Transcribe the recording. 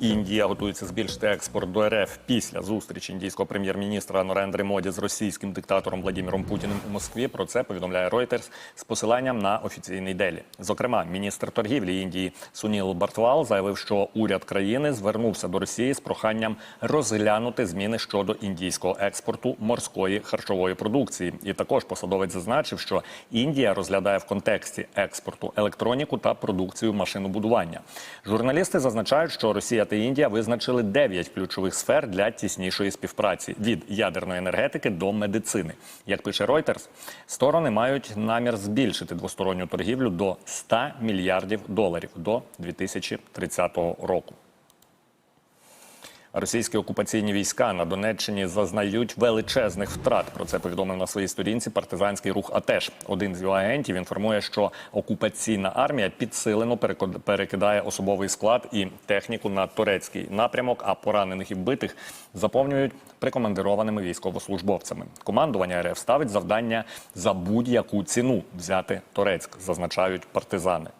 Індія готується збільшити експорт до РФ після зустрічі індійського прем'єр-міністра Нарендри Моді з російським диктатором Владимиром Путіним у Москві. Про це повідомляє Reuters з посиланням на офіційний делі. Зокрема, міністр торгівлі Індії Суніл Бартвал заявив, що уряд країни звернувся до Росії з проханням розглянути зміни щодо індійського експорту морської харчової продукції. І також посадовець зазначив, що Індія розглядає в контексті експорту електроніку та продукцію машинобудування. Журналісти зазначають, що Росія та Індія визначили 9 ключових сфер для тіснішої співпраці від ядерної енергетики до медицини. Як пише Reuters, сторони мають намір збільшити двосторонню торгівлю до 100 мільярдів доларів до 2030 року. Російські окупаційні війська на Донеччині зазнають величезних втрат. Про це повідомив на своїй сторінці партизанський рух. АТЕШ. один з його агентів інформує, що окупаційна армія підсилено перекидає особовий склад і техніку на турецький напрямок. А поранених і вбитих заповнюють прикомандированими військовослужбовцями. Командування РФ ставить завдання за будь-яку ціну взяти Торецьк, зазначають партизани.